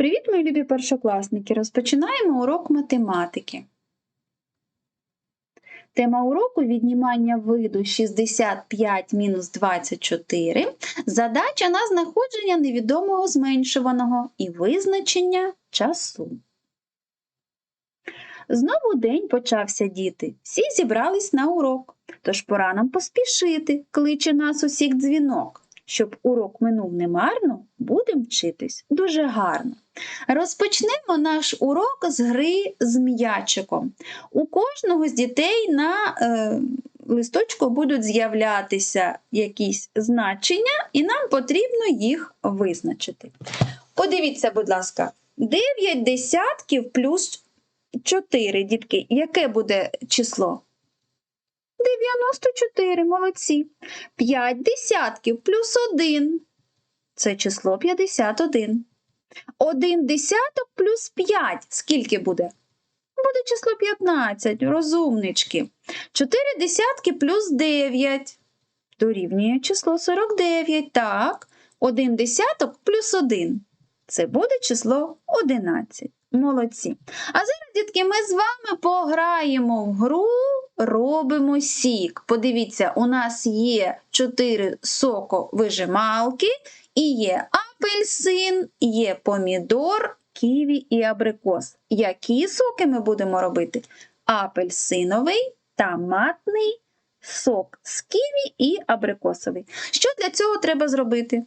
Привіт, мої любі першокласники! Розпочинаємо урок математики. Тема уроку віднімання виду 65 мінус 24. Задача на знаходження невідомого зменшуваного і визначення часу. Знову день почався діти. Всі зібрались на урок. Тож пора нам поспішити, кличе нас усіх дзвінок. Щоб урок минув немарно, будемо вчитись дуже гарно. Розпочнемо наш урок з гри з м'ячиком. У кожного з дітей на е, листочку будуть з'являтися якісь значення, і нам потрібно їх визначити. Подивіться, будь ласка, 9 десятків плюс 4, дітки. Яке буде число? 94, молодці. 5 десятків плюс 1. Це число 51. 1 десяток плюс 5. Скільки буде? Буде число 15, розумнички. 4 десятки плюс 9. Дорівнює число 49. Так. 1 десяток плюс 1. Це буде число 11. Молодці. А зараз, дітки, ми з вами пограємо в гру робимо сік. Подивіться, у нас є 4 соковижималки, і є апельсин, є помідор, ківі і абрикос. Які соки ми будемо робити? Апельсиновий, томатний, сок з ківі і абрикосовий. Що для цього треба зробити?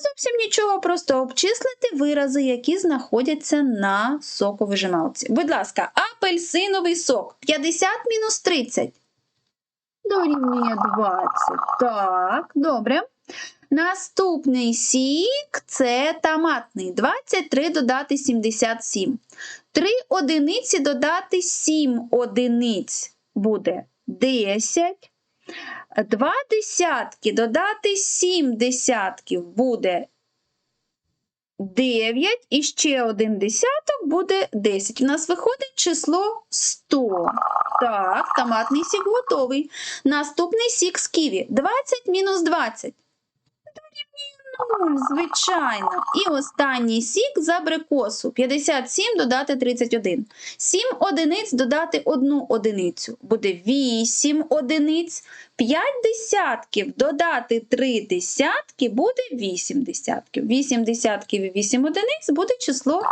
Зовсім нічого, просто обчислити вирази, які знаходяться на соковижималці. Будь ласка, апельсиновий сок 50 мінус 30. Дорівнює 20. Так, добре. Наступний сік це томатний. 23 додати 77. 3 одиниці додати 7 одиниць буде 10. Два десятки додати 7 десятків буде 9, і ще один десяток буде 10. У нас виходить число 100. Так, томатний сік готовий. Наступний сік з ківі. 20 мінус 20. Дорівнює 0, звичайно. І останній сік з абрикосу. 57 додати 31. 7 одиниць додати 1 одиницю. Буде 8 одиниць. 5 десятків додати 3 десятки буде 8 десятків. 8 десятків і 8 одиниць буде число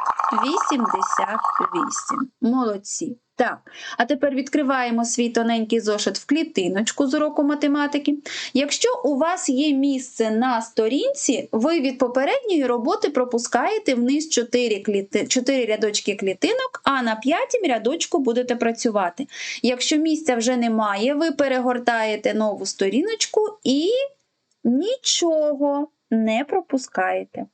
88. Молодці. Так, а тепер відкриваємо свій тоненький зошит в клітиночку з уроку математики. Якщо у вас є місце на сторінці, ви від попередньої роботи пропускаєте вниз 4, кліти... 4 рядочки клітинок, а на п'ятім рядочку будете працювати. Якщо місця вже немає, ви перегортаєте нову сторіночку і нічого не пропускаєте.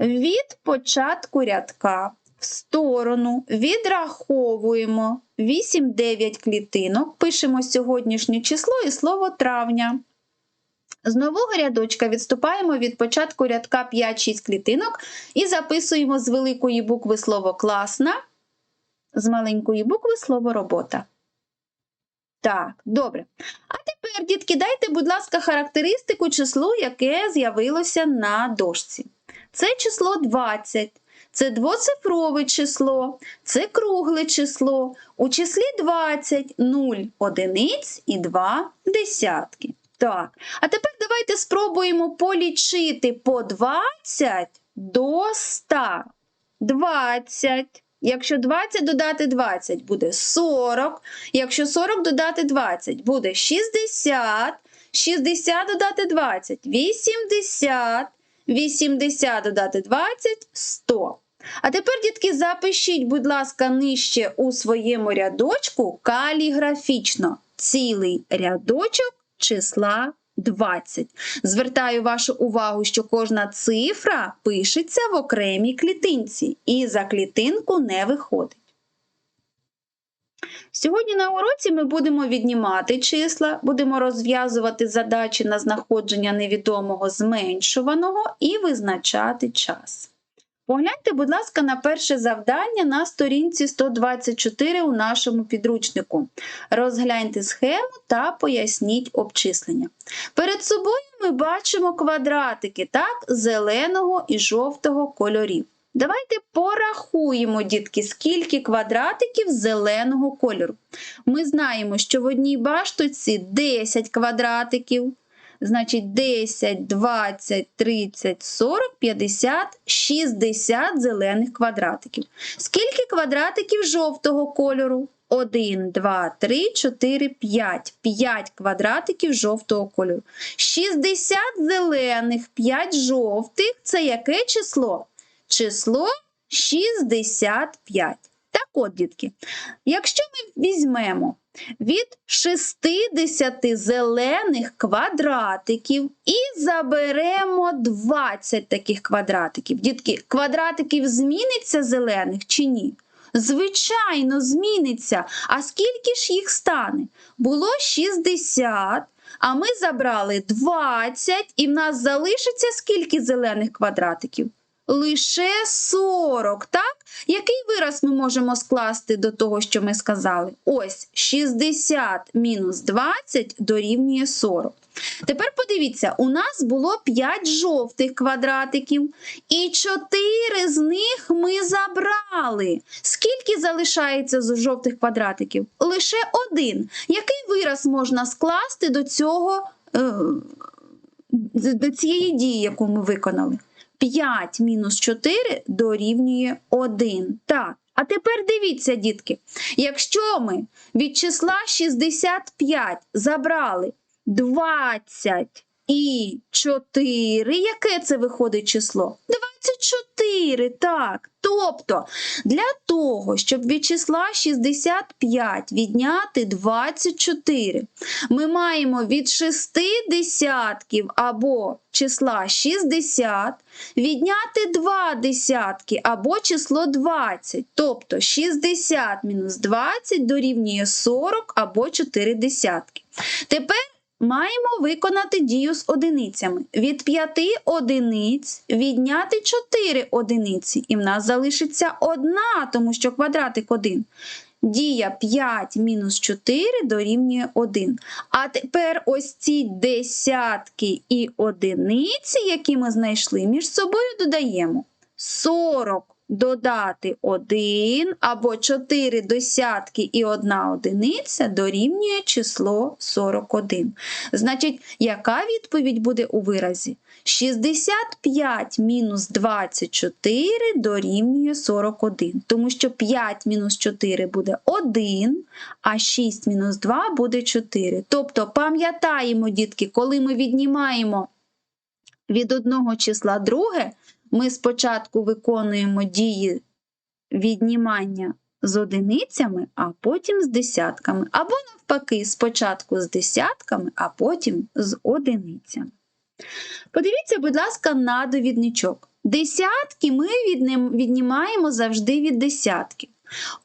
Від початку рядка в сторону відраховуємо 8-9 клітинок, пишемо сьогоднішнє число і слово травня. З нового рядочка відступаємо від початку рядка 5-6 клітинок і записуємо з великої букви слово класна, з маленької букви слово робота. Так, добре. А тепер, дітки, дайте, будь ласка, характеристику числу, яке з'явилося на дошці. Це число 20. Це двоцифрове число, це кругле число. У числі 20 0 одиниць і 2 десятки. Так, а тепер давайте спробуємо полічити по 20 до 100. 20. Якщо 20 додати 20, буде 40. Якщо 40 додати 20, буде 60. 60 додати 20, 80. 80 додати 20 100. А тепер, дітки, запишіть, будь ласка, нижче у своєму рядочку каліграфічно цілий рядочок числа 20. Звертаю вашу увагу, що кожна цифра пишеться в окремій клітинці і за клітинку не виходить. Сьогодні на уроці ми будемо віднімати числа, будемо розв'язувати задачі на знаходження невідомого зменшуваного і визначати час. Погляньте, будь ласка, на перше завдання на сторінці 124 у нашому підручнику. Розгляньте схему та поясніть обчислення. Перед собою ми бачимо квадратики так, зеленого і жовтого кольорів. Давайте порахуємо, дітки, скільки квадратиків зеленого кольору. Ми знаємо, що в одній баштоці 10 квадратиків. Значить, 10, 20, 30, 40, 50, 60 зелених квадратиків. Скільки квадратиків жовтого кольору? 1, 2, 3, 4, 5. 5 квадратиків жовтого кольору. 60 зелених, 5 жовтих. Це яке число? Число 65. Так от, дітки, якщо ми візьмемо від 60 зелених квадратиків і заберемо 20 таких квадратиків. Дітки, квадратиків зміниться зелених чи ні? Звичайно, зміниться. А скільки ж їх стане? Було 60, а ми забрали 20, і в нас залишиться скільки зелених квадратиків? Лише 40, так? Який вираз ми можемо скласти до того, що ми сказали? Ось 60 мінус 20 дорівнює 40. Тепер подивіться, у нас було 5 жовтих квадратиків, і 4 з них ми забрали. Скільки залишається з жовтих квадратиків? Лише один. Який вираз можна скласти до цього, е, до цієї дії, яку ми виконали? 5 мінус 4 дорівнює 1. Так. А тепер дивіться, дітки, якщо ми від числа 65 забрали 20 і 4, яке це виходить число? 24, так. Тобто, для того, щоб від числа 65 відняти 24, ми маємо від 6 десятків або числа 60 відняти 2 десятки або число 20. Тобто 60 мінус 20 дорівнює 40 або 4 десятки. Тепер Маємо виконати дію з одиницями. Від 5 одиниць відняти 4 одиниці, і в нас залишиться одна, тому що квадратик 1. Дія 5 мінус 4 дорівнює 1. А тепер ось ці десятки і одиниці, які ми знайшли, між собою додаємо 40 додати 1 або 4 десятки і 1 одиниця дорівнює число 41. Значить, яка відповідь буде у виразі? 65 мінус 24 дорівнює 41, тому що 5 мінус 4 буде 1, а 6 мінус 2 буде 4. Тобто, пам'ятаємо, дітки, коли ми віднімаємо від одного числа друге, ми спочатку виконуємо дії віднімання з одиницями, а потім з десятками. Або, навпаки, спочатку з десятками, а потім з одиницями. Подивіться, будь ласка, на довідничок. Десятки ми віднімаємо завжди від десятків.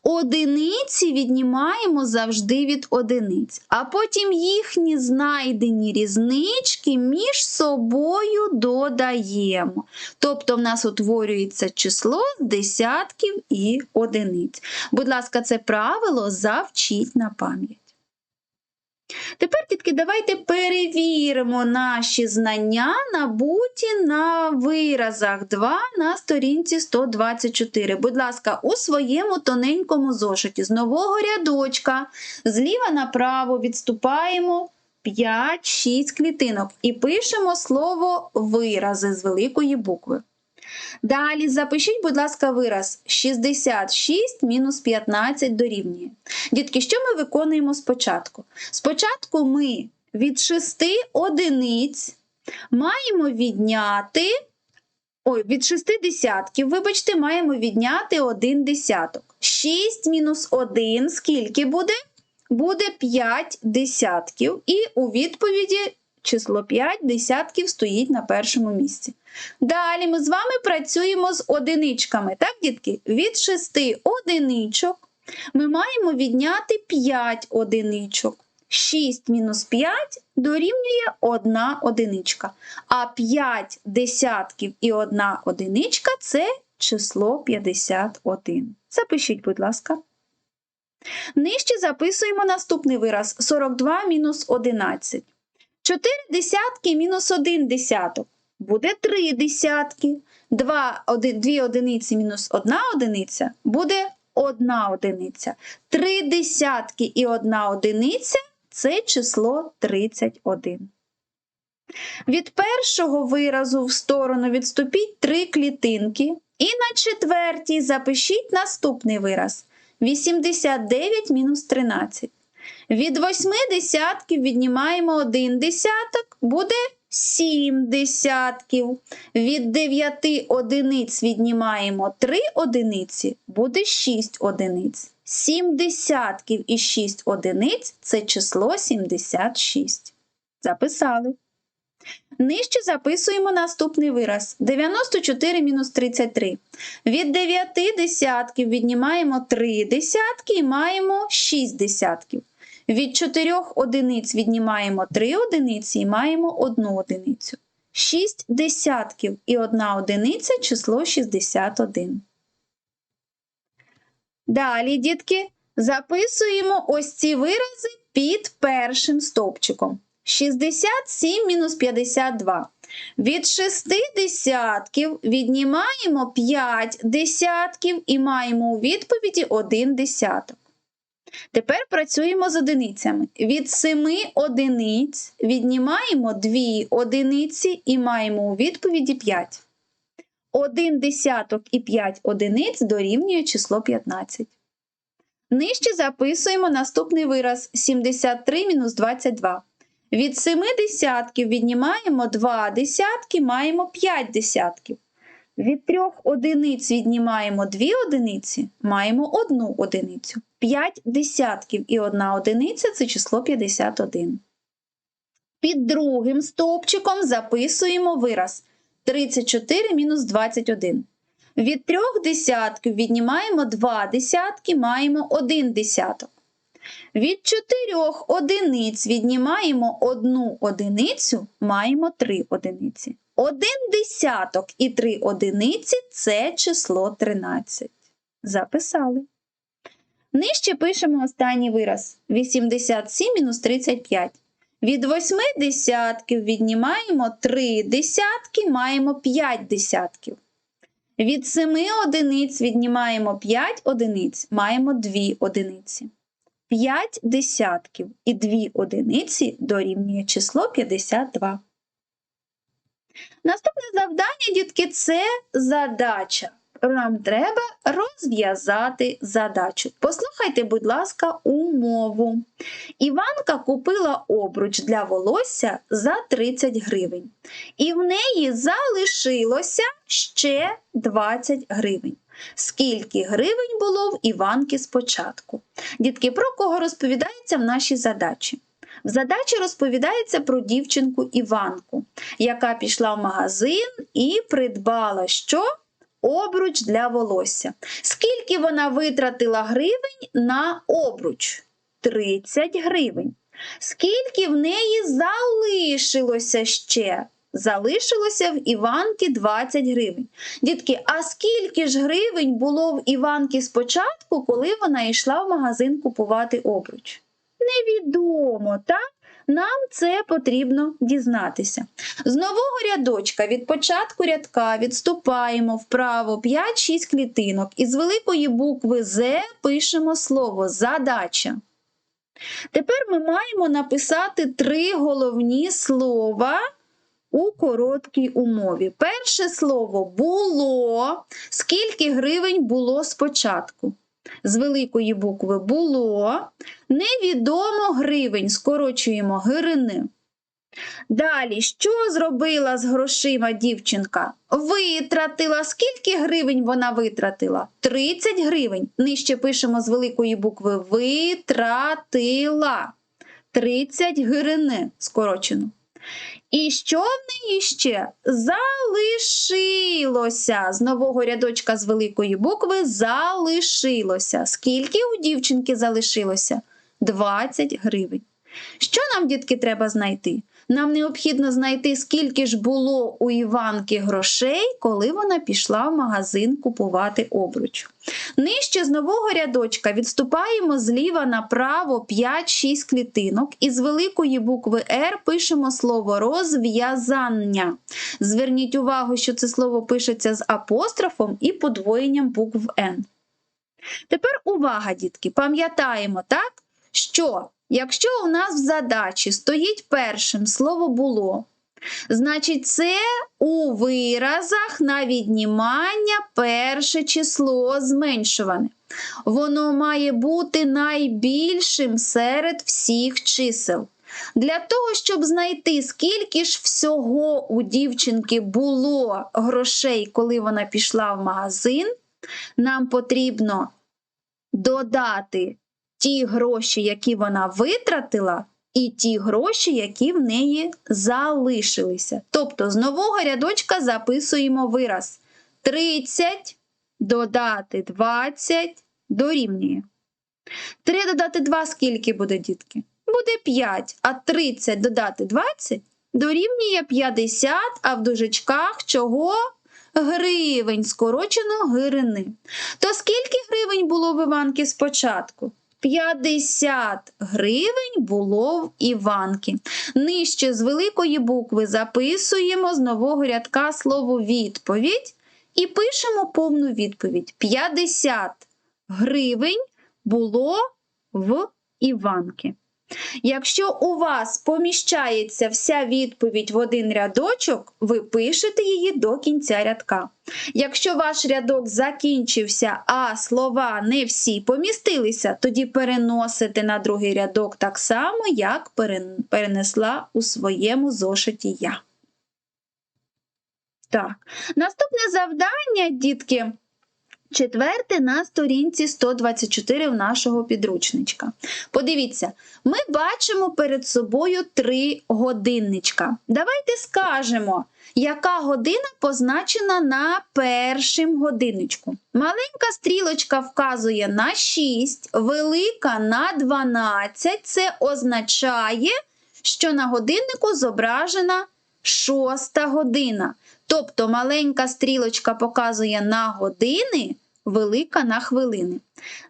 Одиниці віднімаємо завжди від одиниць, а потім їхні знайдені різнички між собою додаємо. Тобто в нас утворюється число з десятків і одиниць. Будь ласка, це правило завчіть на пам'ять. Тепер, дітки, давайте перевіримо наші знання, набуті на виразах 2 на сторінці 124. Будь ласка, у своєму тоненькому зошиті з нового рядочка зліва направо відступаємо 5-6 клітинок і пишемо слово вирази з великої букви. Далі запишіть, будь ласка, вираз 66 мінус 15 дорівнює. Дітки, що ми виконуємо спочатку? Спочатку ми від 6 одиниць маємо відняти, ой, від 6 десятків, вибачте, маємо відняти 1 десяток. 6 мінус 1 скільки буде? Буде 5 десятків. І у відповіді число 5 десятків стоїть на першому місці. Далі ми з вами працюємо з одиничками. Так, дітки? Від 6 одиничок ми маємо відняти 5 одиничок. 6 мінус 5 дорівнює 1 одиничка. А 5 десятків і 1 одиничка це число 51. Запишіть, будь ласка. Нижче записуємо наступний вираз 42 мінус 11. 4 десятки мінус 1 десяток буде 3 десятки. 2, 1, 2 одиниці мінус 1 одиниця буде 1 одиниця. 3 десятки і 1 одиниця це число 31. Від першого виразу в сторону відступіть 3 клітинки. І на четвертій запишіть наступний вираз 89 мінус 13. Від 8 десятків віднімаємо 1 десяток, буде 7 десятків. Від 9 одиниць віднімаємо 3 одиниці, буде 6 одиниць. 7 десятків і 6 одиниць це число 76. Записали. Нижче записуємо наступний вираз 94 мінус 33. Від 9 десятків віднімаємо 3 десятки і маємо 6 десятків. Від 4 одиниць віднімаємо 3 одиниці і маємо 1 одиницю. 6 десятків і 1 одиниця число 61. Далі, дітки, записуємо ось ці вирази під першим стовпчиком. 67 мінус 52. Від 6 десятків віднімаємо 5 десятків і маємо у відповіді 1 десяток. Тепер працюємо з одиницями. Від 7 одиниць віднімаємо 2 одиниці і маємо у відповіді 5. 1 десяток і 5 одиниць дорівнює число 15. Нижче записуємо наступний вираз 73 мінус 22. Від 7 десятків віднімаємо 2 десятки, маємо 5 десятків. Від 3 одиниць віднімаємо 2 одиниці, маємо 1 одиницю. 5 десятків і 1 одиниця це число 51. Під другим стовпчиком записуємо вираз 34 мінус 21. Від 3 десятків віднімаємо 2 десятки, маємо 1 десяток. Від 4 одиниць віднімаємо 1 одиницю, маємо 3 одиниці. 1 десяток і 3 одиниці це число 13. Записали. Нижче пишемо останній вираз 87 мінус 35. Від 8 десятків віднімаємо 3 десятки, маємо 5 десятків. Від 7 одиниць віднімаємо 5 одиниць, маємо 2 одиниці. 5 десятків і 2 одиниці дорівнює число 52. Наступне завдання, дітки, це задача. Нам треба розв'язати задачу. Послухайте, будь ласка, умову. Іванка купила обруч для волосся за 30 гривень. І в неї залишилося ще 20 гривень. Скільки гривень було в Іванки спочатку? Дітки, про кого розповідається в нашій задачі? В задачі розповідається про дівчинку Іванку, яка пішла в магазин і придбала що? Обруч для волосся. Скільки вона витратила гривень на обруч? 30 гривень. Скільки в неї залишилося ще? Залишилося в Іванки 20 гривень. Дітки, а скільки ж гривень було в Іванки спочатку, коли вона йшла в магазин купувати обруч? Невідомо, так? Нам це потрібно дізнатися. З нового рядочка від початку рядка відступаємо вправо 5-6 клітинок і з великої букви З пишемо слово задача. Тепер ми маємо написати три головні слова у короткій умові. Перше слово було. Скільки гривень було спочатку? З великої букви було. Невідомо гривень, скорочуємо гирини. Далі, що зробила з грошима дівчинка? Витратила. Скільки гривень вона витратила? 30 гривень. Нижче пишемо з великої букви витратила. 30 гривень скорочено. І що в неї ще залишилося? З нового рядочка з великої букви залишилося. Скільки у дівчинки залишилося? 20 гривень. Що нам, дітки, треба знайти? Нам необхідно знайти, скільки ж було у Іванки грошей, коли вона пішла в магазин купувати обруч. Нижче з нового рядочка відступаємо зліва направо 5-6 клітинок і з великої букви Р пишемо слово розв'язання. Зверніть увагу, що це слово пишеться з апострофом і подвоєнням букв Н. Тепер увага, дітки, пам'ятаємо, так, що якщо у нас в задачі стоїть першим слово було, значить це у виразах на віднімання перше число зменшуване. Воно має бути найбільшим серед всіх чисел. Для того, щоб знайти, скільки ж всього у дівчинки було грошей, коли вона пішла в магазин, нам потрібно додати ті гроші, які вона витратила, і ті гроші, які в неї залишилися. Тобто з нового рядочка записуємо вираз 30 додати 20 дорівнює. 3 додати 2 скільки буде, дітки? Буде 5, а 30 додати 20 дорівнює 50, а в дужечках чого? Гривень, скорочено гирини. То скільки гривень було в Іванки спочатку? 50 гривень було в Іванки. Нижче з великої букви записуємо з нового рядка слово відповідь і пишемо повну відповідь. 50 гривень було в Іванки. Якщо у вас поміщається вся відповідь в один рядочок, ви пишете її до кінця рядка. Якщо ваш рядок закінчився, а слова не всі помістилися, тоді переносите на другий рядок так само, як перенесла у своєму зошиті я. Так, наступне завдання, дітки. Четверте на сторінці 124 в нашого підручничка. Подивіться, ми бачимо перед собою три годинничка. Давайте скажемо, яка година позначена на першим годинничку. Маленька стрілочка вказує на 6, велика на 12. Це означає, що на годиннику зображена шоста година. Тобто маленька стрілочка показує на години, велика на хвилини.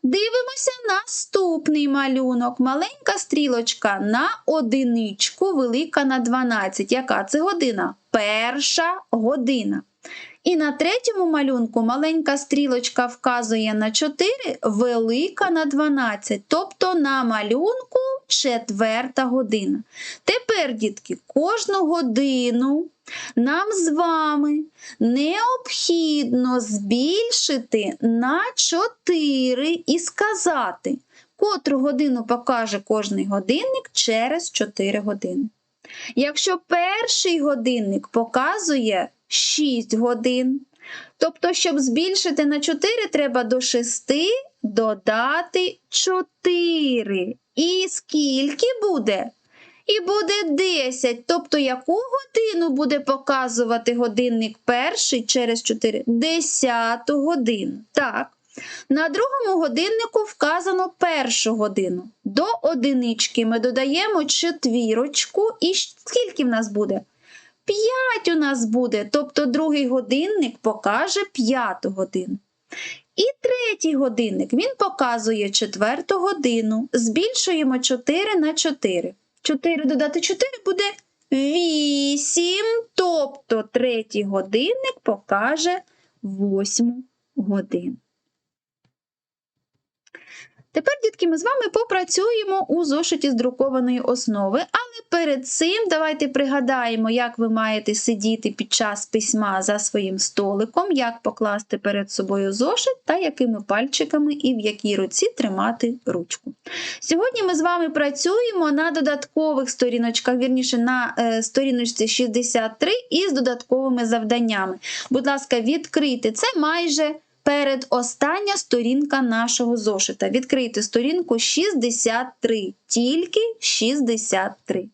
Дивимося наступний малюнок. Маленька стрілочка на одиничку, велика на 12. Яка це година? Перша година. І на третьому малюнку маленька стрілочка вказує на 4, велика на 12. Тобто на малюнку четверта година. Тепер, дітки, кожну годину нам з вами необхідно збільшити на 4 і сказати, котру годину покаже кожний годинник через 4 години. Якщо перший годинник показує 6 годин, тобто, щоб збільшити на 4, треба до 6 додати 4. І скільки буде? І буде 10. Тобто, яку годину буде показувати годинник перший через 4? 10 годину. Так. На другому годиннику вказано першу годину. До одинички ми додаємо четвірочку. І скільки в нас буде? 5 у нас буде. Тобто другий годинник покаже 5 годину. І третій годинник він показує четверту годину. Збільшуємо 4 на 4. 4 додати 4 буде 8. Тобто третій годинник покаже 8 годину. Тепер, дітки, ми з вами попрацюємо у зошиті з друкованої основи, але перед цим давайте пригадаємо, як ви маєте сидіти під час письма за своїм столиком, як покласти перед собою зошит та якими пальчиками і в якій руці тримати ручку. Сьогодні ми з вами працюємо на додаткових сторіночках, вірніше на е, сторіночці 63 із додатковими завданнями. Будь ласка, відкрийте це майже передостання сторінка нашого зошита. Відкрийте сторінку 63, тільки 63.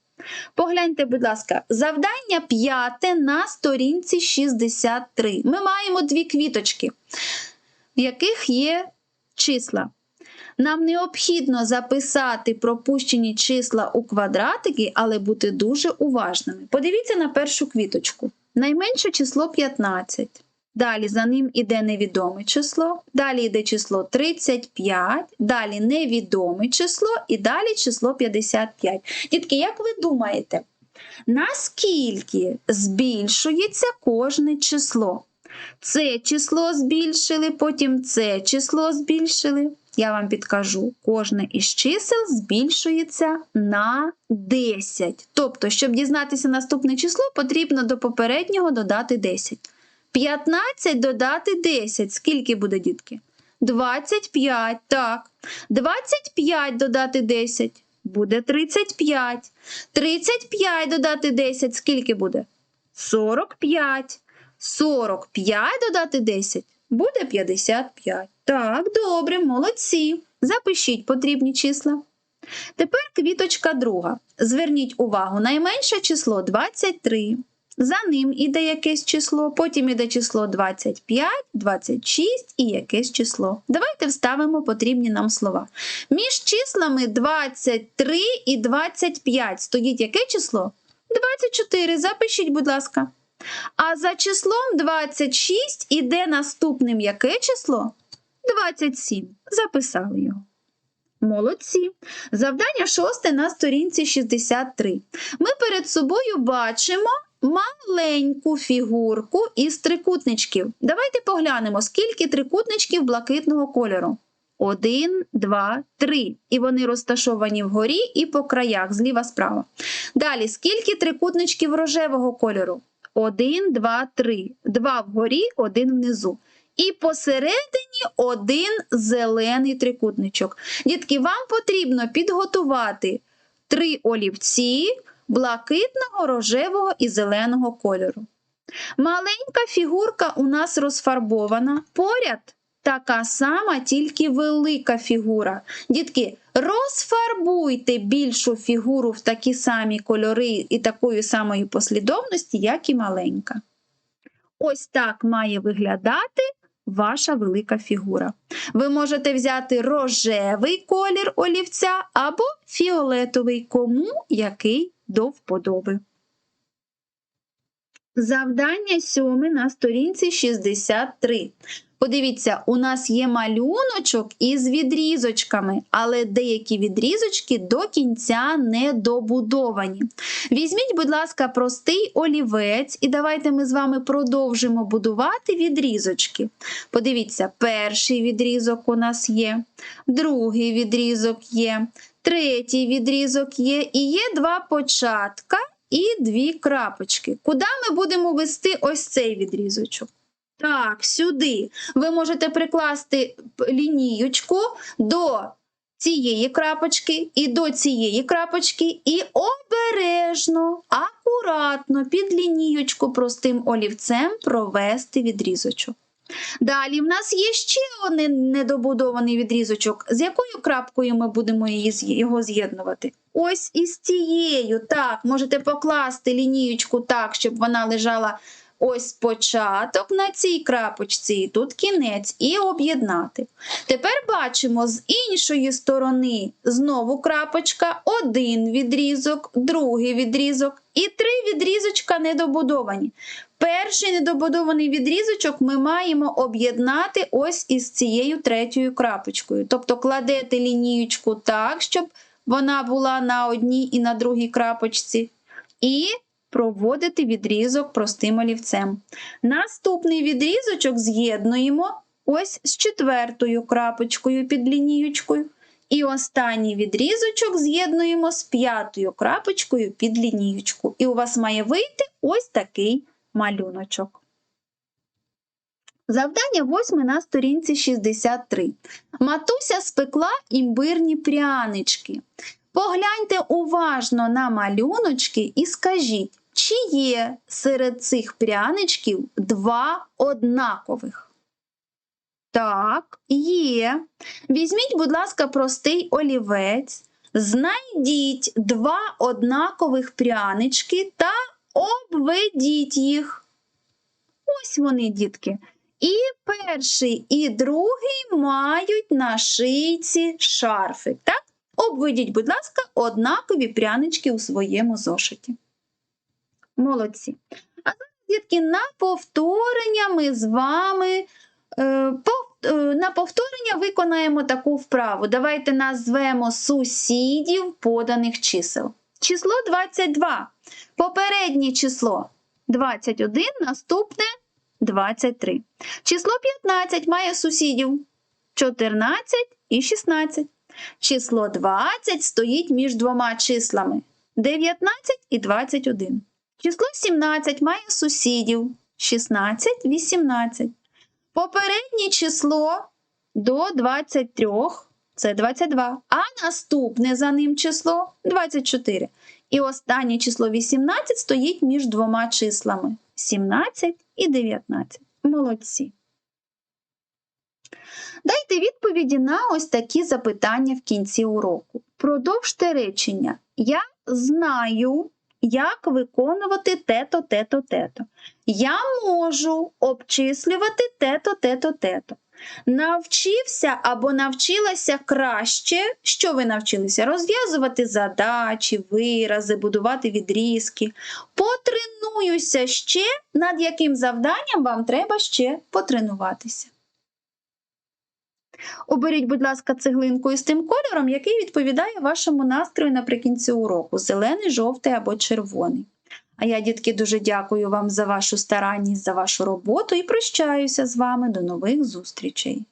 Погляньте, будь ласка, завдання п'яте на сторінці 63. Ми маємо дві квіточки, в яких є числа. Нам необхідно записати пропущені числа у квадратики, але бути дуже уважними. Подивіться на першу квіточку. Найменше число 15. Далі за ним іде невідоме число, далі йде число 35, далі невідоме число і далі число 55. Дітки, як ви думаєте, наскільки збільшується кожне число? Це число збільшили, потім це число збільшили. Я вам підкажу, кожне із чисел збільшується на 10. Тобто, щоб дізнатися наступне число, потрібно до попереднього додати 10. 15 додати 10. Скільки буде, дітки? 25. Так. 25 додати 10. Буде 35. 35 додати 10. Скільки буде? 45. 45 додати 10 буде 55. Так, добре, молодці. Запишіть потрібні числа. Тепер квіточка друга. Зверніть увагу, найменше число 23. За ним іде якесь число, потім іде число 25, 26 і якесь число. Давайте вставимо потрібні нам слова. Між числами 23 і 25 стоїть яке число? 24. Запишіть, будь ласка. А за числом 26 іде наступним яке число? 27. Записали його. Молодці. Завдання шосте на сторінці 63. Ми перед собою бачимо маленьку фігурку із трикутничків. Давайте поглянемо, скільки трикутничків блакитного кольору. Один, два, три. І вони розташовані вгорі і по краях, зліва справа. Далі, скільки трикутничків рожевого кольору? Один, два, три. Два вгорі, один внизу. І посередині один зелений трикутничок. Дітки, вам потрібно підготувати три олівці блакитного, рожевого і зеленого кольору. Маленька фігурка у нас розфарбована. Поряд така сама, тільки велика фігура. Дітки, розфарбуйте більшу фігуру в такі самі кольори і такої самої послідовності, як і маленька. Ось так має виглядати ваша велика фігура. Ви можете взяти рожевий колір олівця або фіолетовий, кому який до вподоби. Завдання сьоме на сторінці 63. Подивіться, у нас є малюночок із відрізочками, але деякі відрізочки до кінця не добудовані. Візьміть, будь ласка, простий олівець, і давайте ми з вами продовжимо будувати відрізочки. Подивіться, перший відрізок у нас є, другий відрізок є, третій відрізок є, і є два початка і дві крапочки. Куди ми будемо вести ось цей відрізочок? Так, сюди. Ви можете прикласти лінієчку до цієї крапочки і до цієї крапочки, і обережно, акуратно під лінієчку простим олівцем провести відрізочок. Далі в нас є ще один недобудований відрізочок. З якою крапкою ми будемо його з'єднувати? Ось із цією. Так, можете покласти лінієчку так, щоб вона лежала ось початок на цій крапочці, і тут кінець, і об'єднати. Тепер бачимо з іншої сторони знову крапочка, один відрізок, другий відрізок і три відрізочка недобудовані. Перший недобудований відрізочок ми маємо об'єднати ось із цією третьою крапочкою. Тобто кладете лінієчку так, щоб вона була на одній і на другій крапочці. І проводити відрізок простим олівцем. Наступний відрізочок з'єднуємо ось з четвертою крапочкою під лінієчкою. І останній відрізочок з'єднуємо з п'ятою крапочкою під лінієчку. І у вас має вийти ось такий малюночок. Завдання восьме на сторінці 63. Матуся спекла імбирні прянички. Погляньте уважно на малюночки і скажіть, чи є серед цих пряничків два однакових? Так, є. Візьміть, будь ласка, простий олівець, знайдіть два однакових прянички та обведіть їх. Ось вони, дітки. І перший, і другий мають на шийці шарфик. Так? Обведіть, будь ласка, однакові прянички у своєму зошиті. Молодці. А зараз, дітки, на повторення ми з вами е, пов- е, на повторення виконаємо таку вправу. Давайте назвемо сусідів поданих чисел. Число 22. Попереднє число 21, наступне 23. Число 15 має сусідів 14 і 16. Число 20 стоїть між двома числами 19 і 21. Число 17 має сусідів 16, 18. Попереднє число до 23 це 22, а наступне за ним число 24. І останнє число 18 стоїть між двома числами 17 і 19. Молодці. Дайте відповіді на ось такі запитання в кінці уроку. Продовжте речення. Я знаю, як виконувати тето, тето, тето. Я можу обчислювати тето, тето, тето. Навчився або навчилася краще. Що ви навчилися? Розв'язувати задачі, вирази, будувати відрізки. Потренуюся ще, над яким завданням вам треба ще потренуватися. Оберіть, будь ласка, цеглинку із тим кольором, який відповідає вашому настрою наприкінці уроку: зелений, жовтий або червоний. А я, дітки, дуже дякую вам за вашу старанність, за вашу роботу і прощаюся з вами до нових зустрічей.